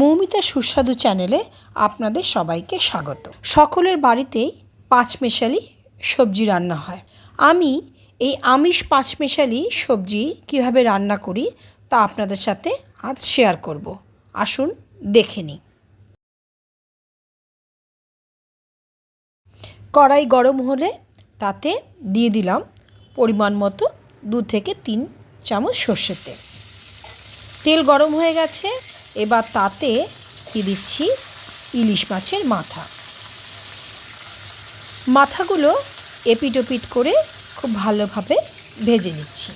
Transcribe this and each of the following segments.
মৌমিতা সুস্বাদু চ্যানেলে আপনাদের সবাইকে স্বাগত। সকলের বাড়িতেই পাঁচমেশালি সবজি রান্না হয়। আমি এই আমিষ পাঁচমেশালি সবজি কীভাবে রান্না করি তা আপনাদের সাথে আজ শেয়ার করব। আসুন দেখে নিই। কড়াই গরম হলে তাতে দিয়ে দিলাম পরিমাণ মতো দু থেকে তিন চামচ সর্ষের তেল। তেল গরম হয়ে গেছে। এবার তাতে দিয়ে দিচ্ছি? ইলিশ মাছের মাথা। মাথাগুলো এপিট ওপিট করে খুব ভালোভাবে ভেজে নিচ্ছি।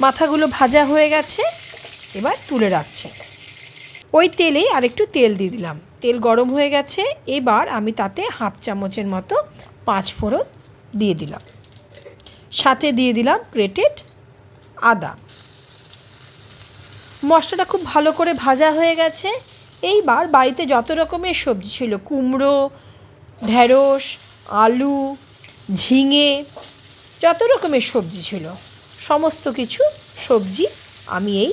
মাথাগুলো ভাজা হয়ে গেছে, এবার তুলে রাখছে। ওই তেলেই আরেকটু তেল দিয়ে দিলাম। তেল গরম হয়ে গেছে, এবার আমি তাতে হাফ চামচের মতো পাঁচ ফোড়ন দিয়ে দিলাম। সাথে দিয়ে দিলাম গ্রেটেড আদা। মশলাটা খুব ভালো করে ভাজা হয়ে গেছে। এইবার বাড়িতে যত রকমের সবজি ছিল, কুমড়ো, ঢেঁড়স, আলু, ঝিঙে, যত রকমের সবজি ছিল, সমস্ত কিছু সবজি আমি এই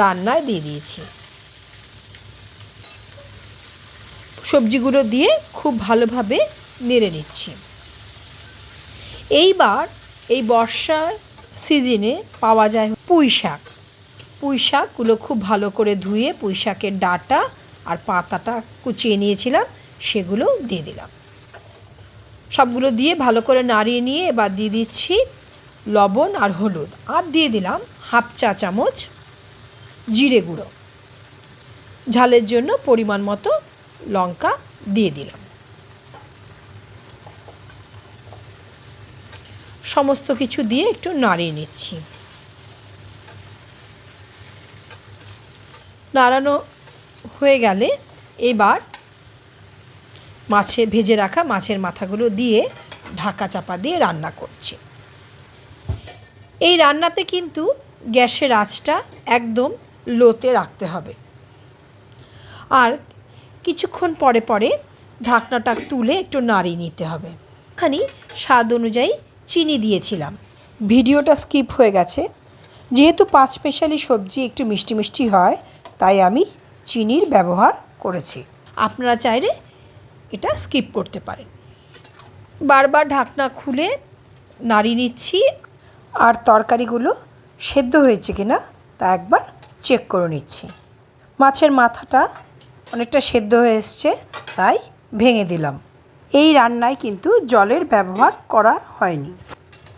রান্নায় দিয়ে দিয়েছি। সবজিগুলো দিয়ে খুব ভালোভাবে নেড়ে নিচ্ছি। এইবার এই বর্ষার সিজনে পাওয়া যায় পুঁই শাক। পুঁই শাকগুলো খুব ভালো করে ধুয়ে পুঁই শাকের ডাটা আর পাতাটা কুচিয়ে নিয়েছিলাম, সেগুলো দিয়ে দিলাম। সবগুলো দিয়ে ভালো করে নাড়িয়ে নিয়ে এবার দিয়ে দিচ্ছি লবণ আর হলুদ। আর দিয়ে দিলাম হাফ চা চামচ জিরে গুঁড়ো। ঝালের জন্য পরিমাণ মতো লঙ্কা দিয়ে দিলাম। সমস্ত কিছু দিয়ে একটু নাড়িয়ে নিচ্ছি। নাড়ানো হয়ে গেলে এবার মাছে ভেজে রাখা মাছের মাথাগুলো দিয়ে ঢাকা চাপা দিয়ে রান্না করছি। এই রান্নাতে কিন্তু গ্যাসের আঁচটা একদম লোতে রাখতে হবে। আর কিছুক্ষণ পরে পরে ঢাকনাটা তুলে একটু নাড়িয়ে নিতে হবে। খানি স্বাদ অনুযায়ী চিনি দিয়েছিলাম। ভিডিওটা স্কিপ হয়ে গেছে। যেহেতু পাঁচ মেশালি সবজি একটু মিষ্টি মিষ্টি হয়, তাই আমি চিনির ব্যবহার করেছি। আপনারা চাইলে এটা স্কিপ করতে পারেন। বারবার ঢাকনা খুলে নাড়িয়ে নিচ্ছি। আর তরকারিগুলো সেদ্ধ হয়েছে কিনা, তা একবার চেক করে নিচ্ছি। মাছের মাথাটা অনেকটা সেদ্ধ হয়ে এসছে, তাই ভেঙে দিলাম। এই রান্নায় কিন্তু জলের ব্যবহার করা হয়নি।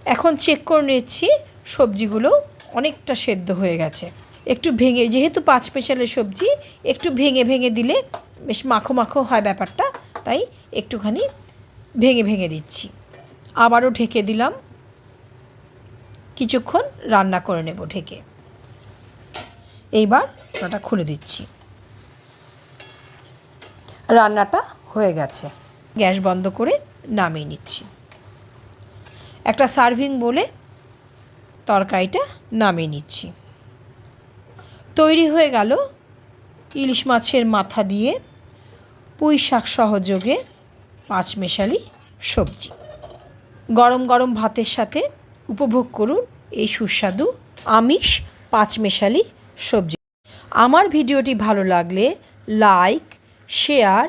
এখন চেক করে নিচ্ছি, সবজিগুলো অনেকটা সেদ্ধ হয়ে গেছে। একটু ভেঙে, যেহেতু পাঁচ পেশালের সবজি, একটু ভেঙে ভেঙে দিলে বেশ মাখো মাখো হয় ব্যাপারটা, তাই একটুখানি ভেঙে ভেঙে দিচ্ছি। আবারও ঢেকে দিলাম। কিছুক্ষণ রান্না করে নেব ঢেকে। এইবার ওটা খুলে দিচ্ছি। রান্নাটা হয়ে গেছে। গ্যাস বন্ধ করে নামিয়ে নিচ্ছি। একটা সার্ভিং বলে তরকারিটা নামিয়ে নিচ্ছি। তৈরি হয়ে গেল ইলিশ মাছের মাথা দিয়ে পুঁই শাক সহযোগে পাঁচমেশালি সবজি। গরম গরম ভাতের সাথে উপভোগ করুন এই সুস্বাদু আমিষ পাঁচমেশালি সবজি। আমার ভিডিওটি ভালো লাগলে লাইক, শেয়ার